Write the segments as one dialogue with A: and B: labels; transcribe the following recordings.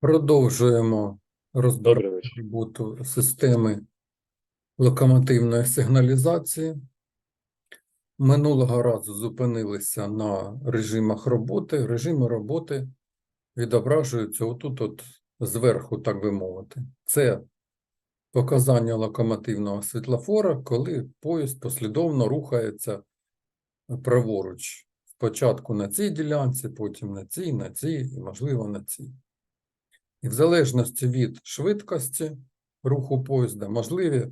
A: Продовжуємо розбирати роботу системи локомотивної сигналізації. Минулого разу зупинилися на режимах роботи. Режими роботи відображуються отут, от зверху, так би мовити. Це показання локомотивного світлофора, коли поїзд послідовно рухається праворуч. Спочатку на цій ділянці, потім на цій, на цій і, можливо, на цій. І в залежності від швидкості руху поїзда можливі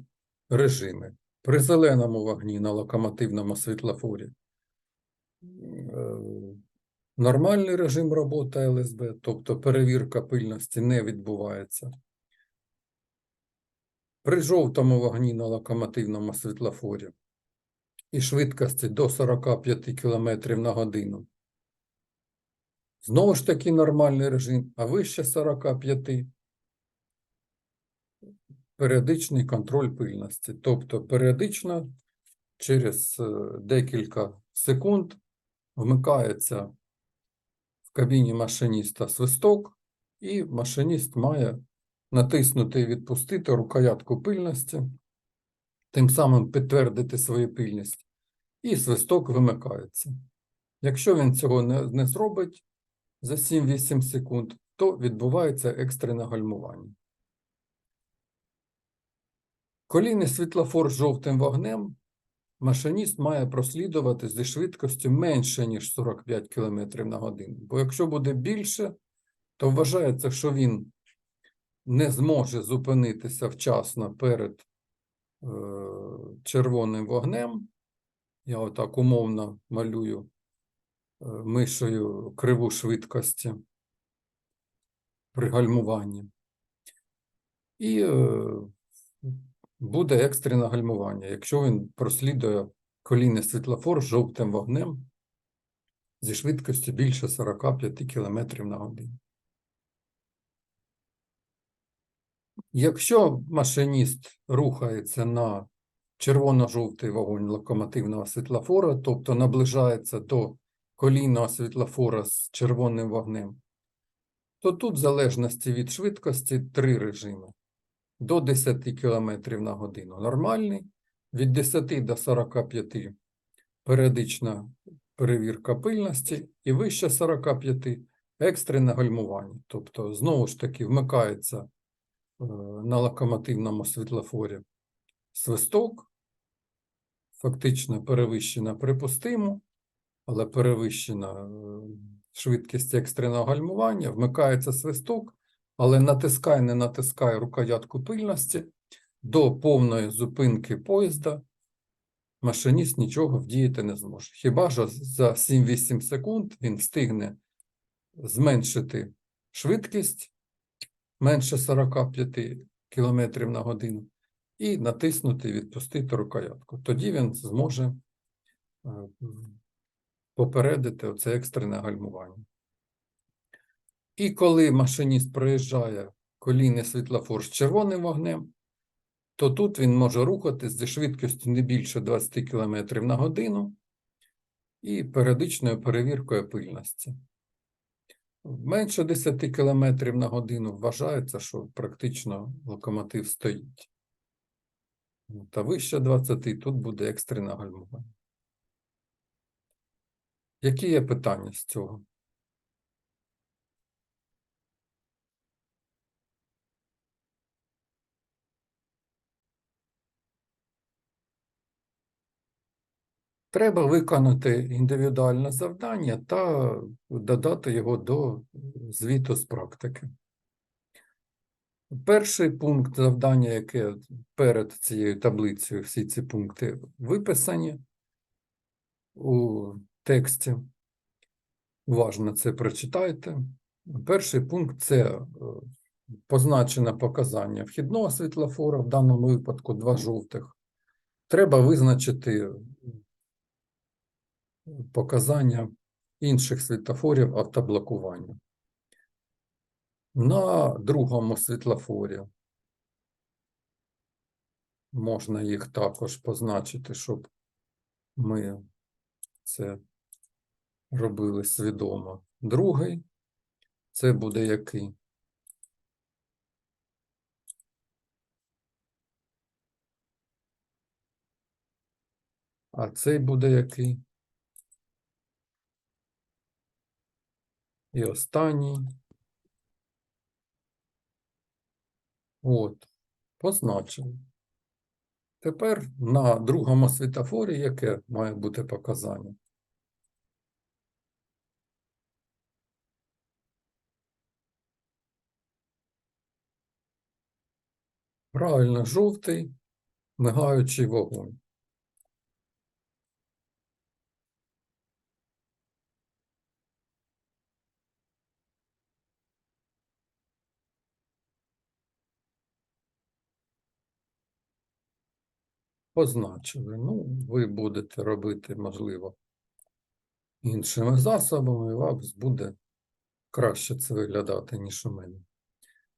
A: режими. При зеленому вогні на локомотивному світлофорі е, нормальний режим роботи ЛСБ, тобто перевірка пильності не відбувається. При жовтому вогні на локомотивному світлофорі і швидкості до 45 км на годину. Знову ж таки нормальний режим, а вище 45 періодичний контроль пильності. Тобто періодично через е, декілька секунд вмикається в кабіні машиніста свисток, і машиніст має натиснути і відпустити рукоятку пильності, тим самим підтвердити свою пильність, і свисток вимикається. Якщо він цього не, не зробить за 7-8 секунд, то відбувається екстрене гальмування. Колійний світлофор з жовтим вогнем машиніст має прослідувати зі швидкістю менше, ніж 45 км на годину. Бо якщо буде більше, то вважається, що він не зможе зупинитися вчасно перед е, червоним вогнем. Я отак умовно малюю мишею криву швидкості при гальмуванні. І е, буде екстрене гальмування, якщо він прослідує колійний світлофор жовтим вогнем зі швидкістю більше 45 км на годину. Якщо машиніст рухається на червоно-жовтий вогонь локомотивного світлофора, тобто наближається до колійного світлофора з червоним вогнем, то тут, в залежності від швидкості, три режими. До 10 км на годину нормальний, від 10 до 45 періодична перевірка пильності і вище 45 екстрене гальмування. Тобто, знову ж таки, вмикається е, на локомотивному світлофорі свисток, фактично перевищена припустимо, але перевищена е, швидкість екстреного гальмування, вмикається свисток, але натискай, не натискай рукоятку пильності до повної зупинки поїзда машиніст нічого вдіяти не зможе. Хіба що за 7-8 секунд він встигне зменшити швидкість менше 45 км на годину і натиснути, відпустити рукоятку. Тоді він зможе е, попередити оце екстрене гальмування. І коли машиніст проїжджає колійний світлофор з червоним вогнем, то тут він може рухатись зі швидкістю не більше 20 км на годину і періодичною перевіркою пильності. Менше 10 км на годину вважається, що практично локомотив стоїть. Та вище 20 тут буде екстрене гальмування. Які є питання з цього? Треба виконати індивідуальне завдання та додати його до звіту з практики. Перший пункт завдання, яке перед цією таблицею, всі ці пункти виписані у тексті. Уважно це прочитайте. Перший пункт це е, позначене показання вхідного світлофора, в даному випадку два жовтих. Треба визначити показання інших світлофорів автоблокування. На другому світлофорі можна їх також позначити, щоб ми це робили свідомо. Другий це буде який? А цей буде який? І останній. От, позначили. Тепер на другому світофорі яке має бути показання? Правильно, жовтий мигаючий вогонь. Позначили. Ну, ви будете робити, можливо, іншими засобами, і вам буде краще це виглядати, ніж у мене.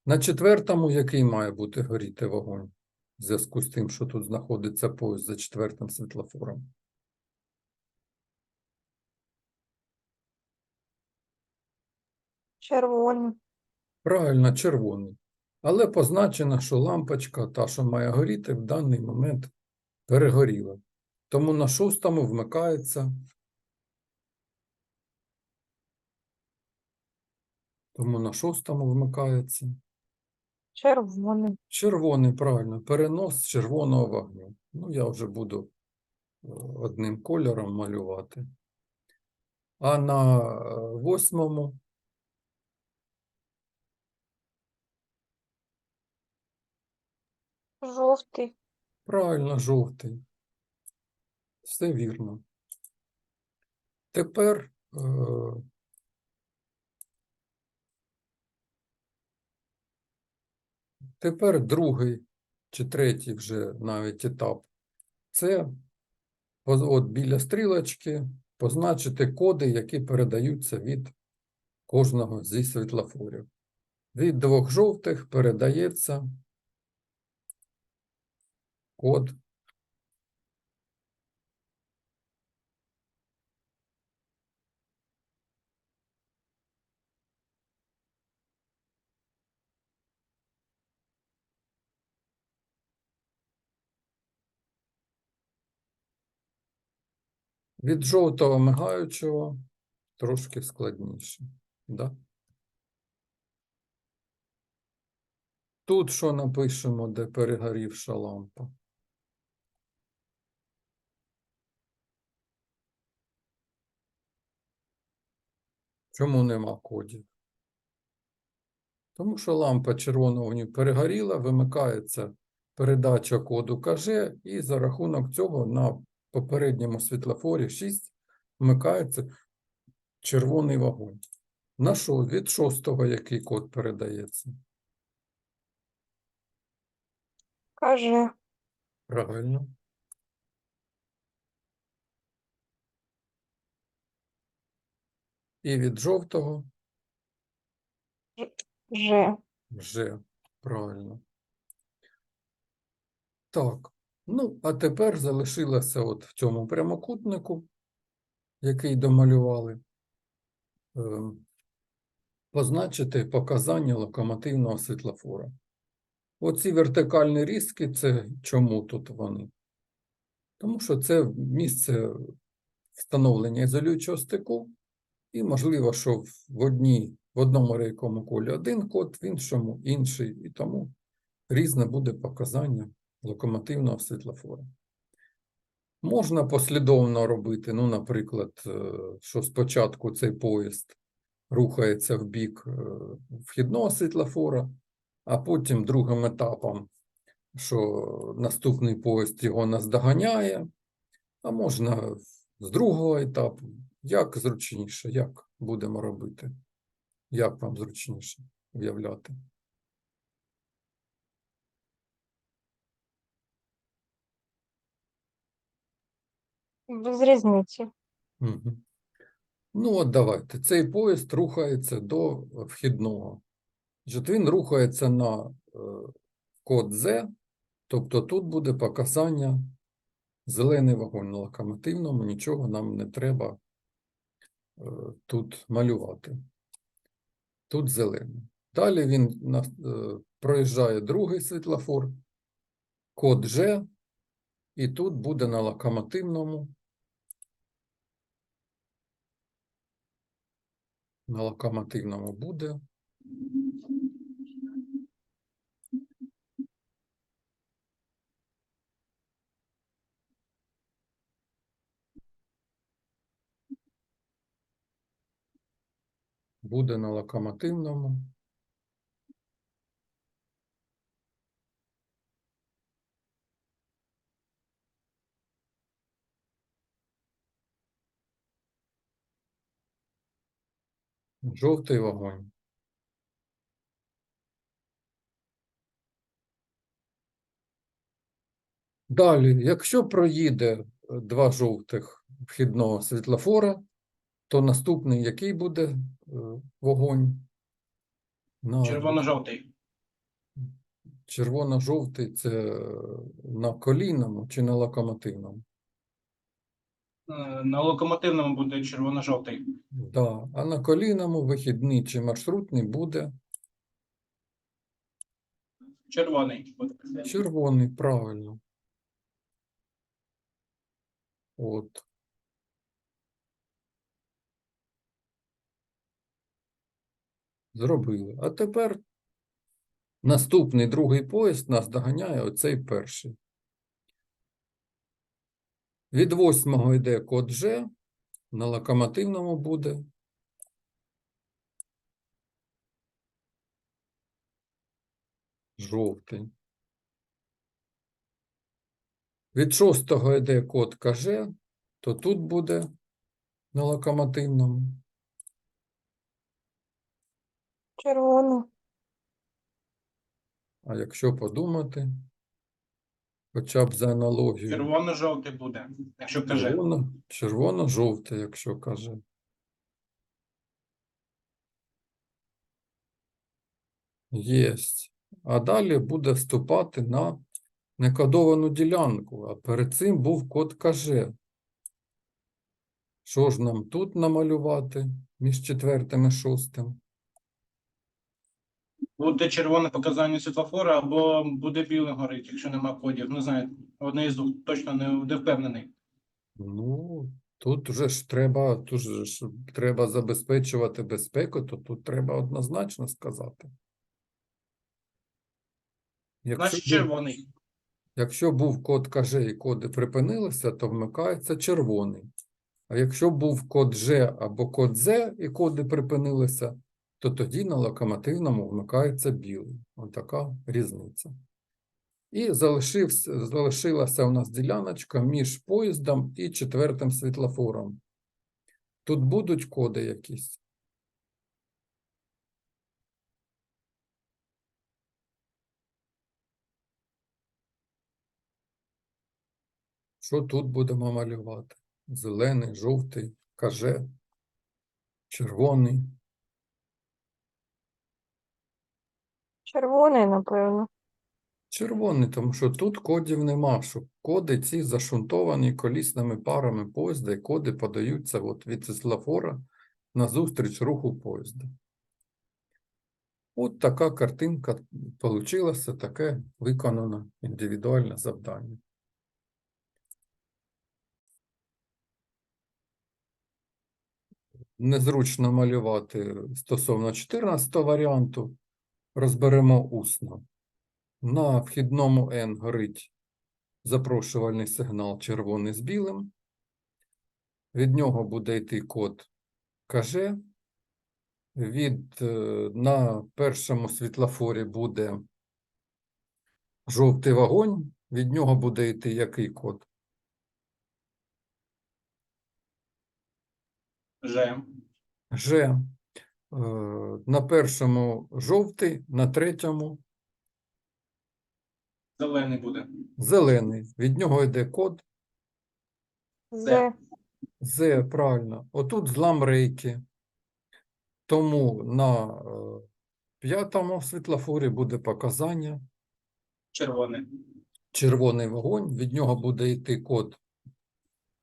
A: На четвертому який має бути горіти вогонь? В зв'язку з тим, що тут знаходиться поїзд за четвертим світлофором.
B: Червоний.
A: Правильно, червоний. Але позначено, що лампочка, та, що має горіти, в даний момент перегоріла. Тому на шостому вмикається. Тому на шостому вмикається.
B: Червоний.
A: Червоний, правильно, перенос червоного вогню. Ну, я вже буду е, одним кольором малювати. А на е, восьмому
B: Жовтий.
A: Правильно, жовтий. Все вірно. Тепер е, тепер другий чи третій вже навіть етап. Це от біля стрілочки позначити коди, які передаються від кожного зі світлофорів. Від двох жовтих передається код Від жовтого мигаючого трошки складніше. Да? Тут що напишемо, де перегорівша лампа? Чому нема кодів? Тому що лампа червоного вогню перегоріла, вимикається передача коду КЖ, і за рахунок цього на попередньому світлофорі 6 вмикається червоний вогонь. На що? Від шостого який код передається?
B: Каже.
A: Правильно. І від жовтого
B: Ж.
A: вже правильно. Так. Ну, а тепер залишилося от в цьому прямокутнику, який домалювали, ем, позначити показання локомотивного світлофора. Оці вертикальні різки, це чому тут вони? Тому що це місце встановлення ізолюючого стику, і можливо, що в одній, в одному рейковому колі один код, в іншому інший, і тому різне буде показання локомотивного світлофора. Можна послідовно робити, ну, наприклад, е, що спочатку цей поїзд рухається в бік е, вхідного світлофора, а потім другим етапом, що наступний поїзд його наздоганяє, а можна з другого етапу, як зручніше, як будемо робити, як вам зручніше уявляти.
B: Без різниці.
A: Мгм. Ну, от давайте. Цей поїзд рухається до вхідного. Значить, він рухається на е, код Z, тобто тут буде показання зелений вагон на локомотивному, нічого нам не треба е, тут малювати. Тут зелений. Далі він е, проїжджає другий світлофор, код G, і тут буде на локомотивному На локомотивному буде. Буде на локомотивному. Жовтий вогонь. Далі, якщо проїде е, два жовтих вхідного світлофора, то наступний який буде е, вогонь? На
C: Червоно-жовтий.
A: червоно-жовтий це е, на колійному чи на локомотивному?
C: Е, На локомотивному буде червоно-жовтий.
A: Да. А на колійному вихідний чи маршрутний буде
C: Червоний.
A: червоний, правильно. От. Зробили. А тепер наступний другий поїзд нас доганяє оцей перший. Від восьмого йде код G, на локомотивному буде жовтий. Від шостого йде код КЖ, то тут буде на локомотивному.
B: Червоний.
A: А якщо подумати, хоча б за аналогією,
C: Червоно-жовтий буде, якщо каже.
A: червоно, червоно-жовте, якщо каже. Єсть. А далі буде вступати на некодовану ділянку, а перед цим був код каже. Що ж нам тут намалювати між четвертим і шостим?
C: Буде червоне показання світлофора або буде білий горить, якщо нема кодів. Не знаю, одне із двох точно не, не впевнений.
A: Ну, тут вже ж треба, тут же ж треба забезпечувати безпеку, то тут треба однозначно сказати. Якщо
C: Значить, червоний.
A: якщо був код КЖ і коди припинилися, то вмикається червоний. А якщо був код Ж або код З і коди припинилися, то тоді на локомотивному вмикається білий. Ось така різниця. І залишилася у нас діляночка між поїздом і четвертим світлофором. Тут будуть коди якісь. Що тут будемо малювати? Зелений, жовтий, каже, червоний.
B: Червоний, напевно.
A: Червоний, тому що тут кодів нема, що коди ці зашунтовані колісними парами поїзда, і коди подаються от від світлофора назустріч руху поїзда. От така картинка получилася, таке виконано індивідуальне завдання. Незручно малювати стосовно 14 варіанту, розберемо усно. На вхідному N горить запрошувальний сигнал червоний з білим. Від нього буде йти код КЖ. Від, е, на першому світлофорі буде жовтий вогонь. Від нього буде йти який код?
C: Же.
A: Ж. Е, На першому жовтий, на третьому
C: Зелений буде.
A: зелений. Від нього йде код
B: З.
A: З, правильно. Отут злам рейки. Тому на е, п'ятому світлофорі буде показання
C: Червоний.
A: червоний вогонь. Від нього буде йти код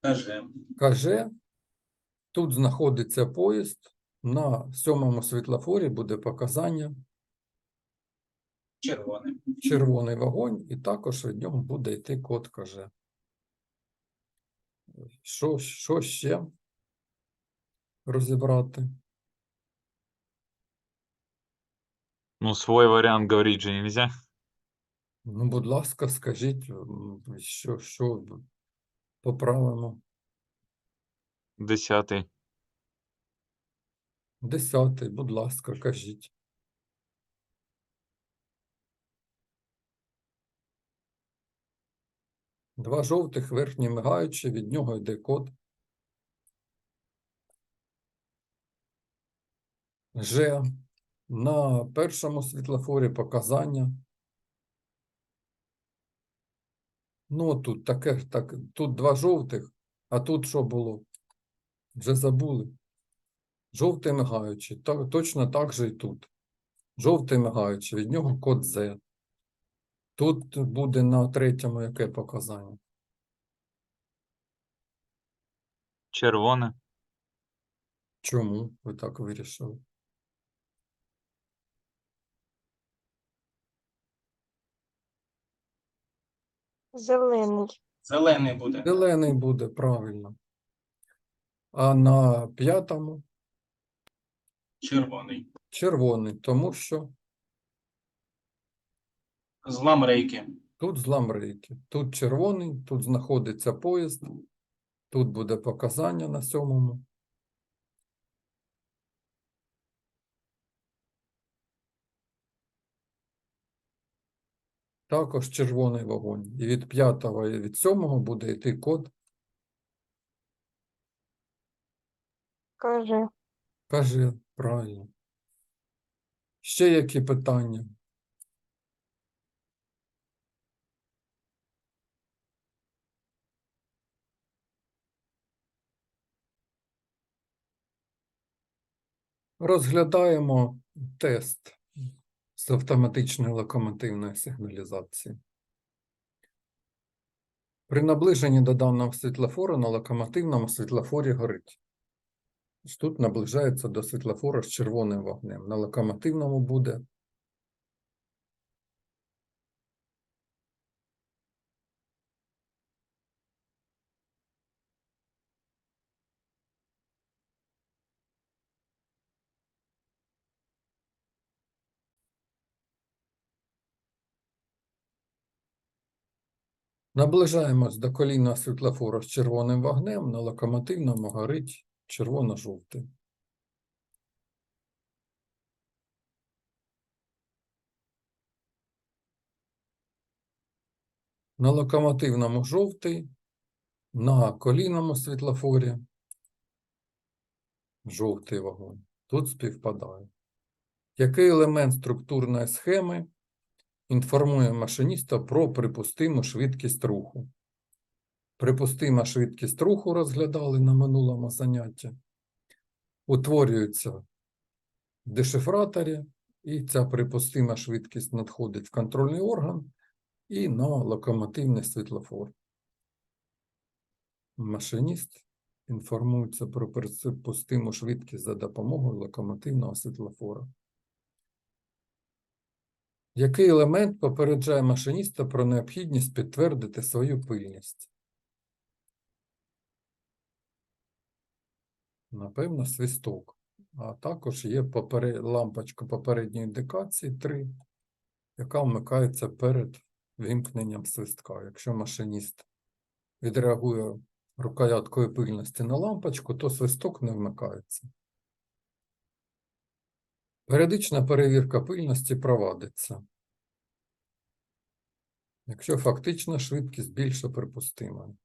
C: Каже.
A: КЖ. Тут знаходиться поїзд. На сьомому світлофорі буде показання
C: Червоний.
A: червоний вогонь, і також від нього буде йти код КЖ. Що, що ще розібрати?
D: Ну, свой вариант говорить же нельзя.
A: Ну, будь ласка, скажіть, що, що поправимо.
D: Десятый.
A: Десятий, будь ласка, кажіть. Два жовтих верхні мигаючі, від нього йде код. Ж. На першому світлофорі показання. Ну, тут таке, так, тут два жовтих, а тут що було? Вже забули. Жовтий мигаючий, так, точно так же і тут. Жовтий мигаючий, від нього код Z. Тут буде на третьому яке показання?
D: Червоне.
A: Чому ви так вирішили?
B: Зелений.
C: Зелений буде.
A: Зелений буде, правильно. А на п'ятому
C: Червоний.
A: червоний, тому що
C: Злам рейки.
A: тут злам рейки. Тут червоний, тут знаходиться поїзд, тут буде показання на сьомому. Також червоний вогонь. І від п'ятого і від сьомого буде йти код.
B: Кажи.
A: Каже, правильно. Ще які питання? Розглядаємо тест з автоматичної локомотивної сигналізації. При наближенні до даного світлофору на локомотивному світлофорі горить. Ось Тут наближається до світлофора з червоним вогнем. На локомотивному буде Наближаємось до колійного світлофору з червоним вогнем, на локомотивному горить червоно-жовтий. На локомотивному жовтий, на колійному світлофорі жовтий вогонь. Тут співпадає. Який елемент структурної схеми інформує машиніста про припустиму швидкість руху? Припустима швидкість руху розглядали на минулому занятті. Утворюється в дешифраторі, і ця припустима швидкість надходить в контрольний орган і на локомотивний світлофор. Машиніст інформується про припустиму швидкість за допомогою локомотивного світлофора. Який елемент попереджає машиніста про необхідність підтвердити свою пильність? Напевно, свисток. А також є лампочка попередньої індикації 3, яка вмикається перед вимкненням свистка. Якщо машиніст відреагує рукояткою пильності на лампочку, то свисток не вмикається. Періодична перевірка пильності провадиться. Якщо фактична швидкість більше припустимої.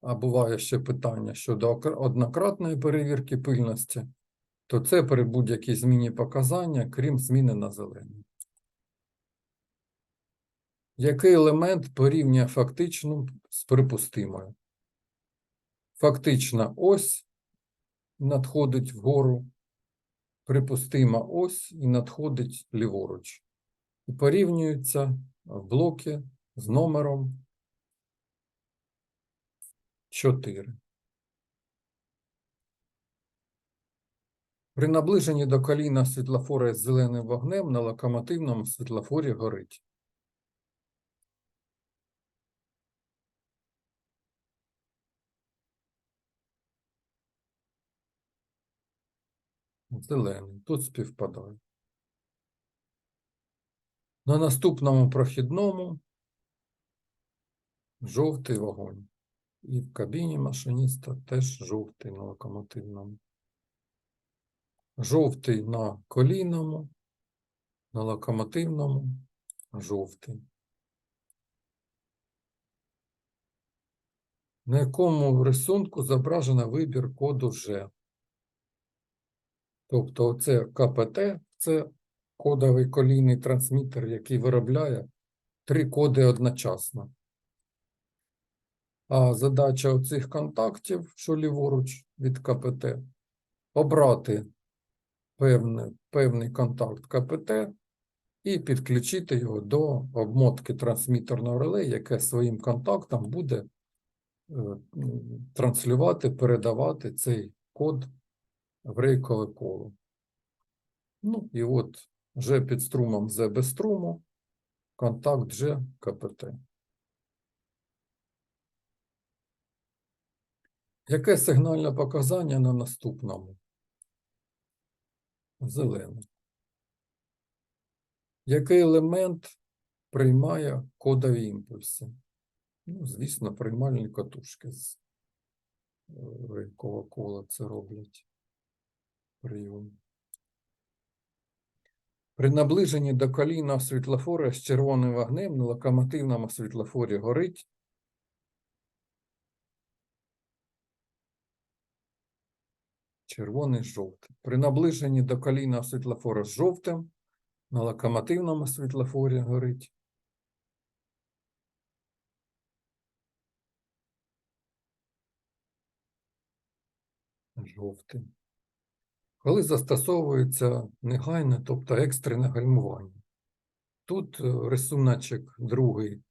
A: А буває ще питання щодо однократної перевірки пильності, то це при будь-якій зміні показання, крім зміни на зелений. Який елемент порівнює фактичну з припустимою? Фактична ось надходить вгору, припустима ось і надходить ліворуч. І порівнюються в блоки з номером 4. При наближенні до коліна світлофора з зеленим вогнем на локомотивному світлофорі горить. Зелений. Тут співпадає. На наступному прохідному жовтий вогонь. І в кабіні машиніста теж жовтий на локомотивному. Жовтий на колійному, на локомотивному, жовтий. На якому рисунку зображено вибір коду G. Тобто оце КПТ це кодовий колійний трансмітер, який виробляє три коди одночасно. А задача оцих контактів, що ліворуч від КПТ, обрати певне, певний контакт КПТ і підключити його до обмотки трансмітерного реле, яке своїм контактом буде е, транслювати, передавати цей код в рейкове коло. Ну, і от G під струмом Z струму, контакт G КПТ. Яке сигнальне показання на наступному? Зелене. Який елемент приймає кодові імпульси? Ну, звісно, приймальні катушки з е, ринкового кола це роблять прийом. При наближенні до колійного світлофора з червоним вогнем на локомотивному світлофорі горить червоний жовтий. При наближенні до колійного світлофора з жовтим на локомотивному світлофорі горить жовтий. Коли застосовується негайне, тобто екстрене гальмування. Тут е, рисуночок другий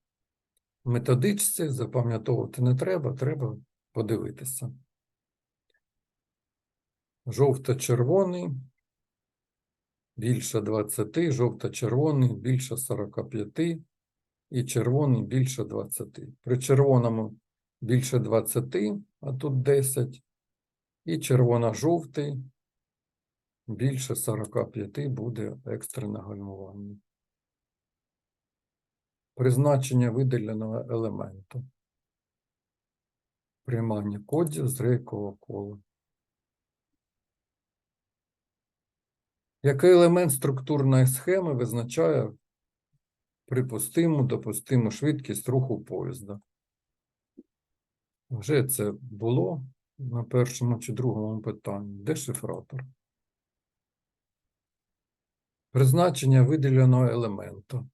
A: методичці, запам'ятовувати не треба, треба подивитися. Жовто-червоний більше 20, жовто-червоний більше 45 і червоний більше 20. При червоному більше 20, а тут 10, і червоно-жовтий більше 45 буде екстрене гальмування. Призначення виділеного елементу. Приймання кодів з рейкового кола. Який елемент структурної схеми визначає припустиму, допустиму швидкість руху поїзда? Вже це було на першому чи другому питанні. Дешифратор. Призначення виділеного елементу.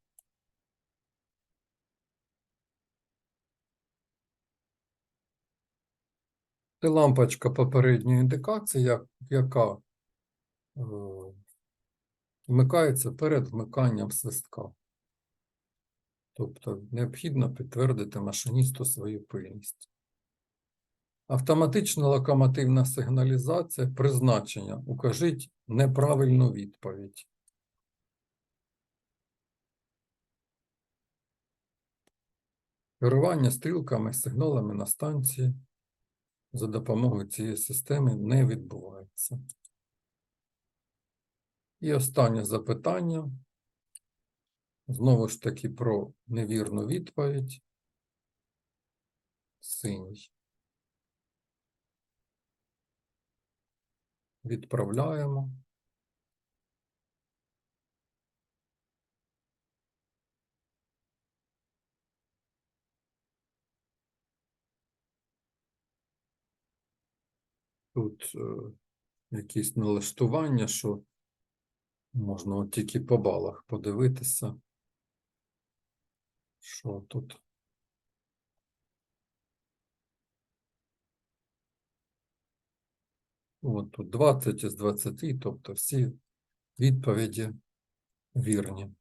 A: Це лампочка попередньої індикації, яка е, вмикається перед вмиканням свистка. Тобто необхідно підтвердити машиністу свою пильність. Автоматична локомотивна сигналізація призначення. Укажіть неправильну відповідь. Керування стрілками сигналами на станції за допомогою цієї системи не відбувається. І останнє запитання. Знову ж таки про невірну відповідь. Синій. Відправляємо. Тут е, якісь налаштування, що можна от тільки по балах подивитися. Що тут? От тут 20 із 20, тобто всі відповіді вірні.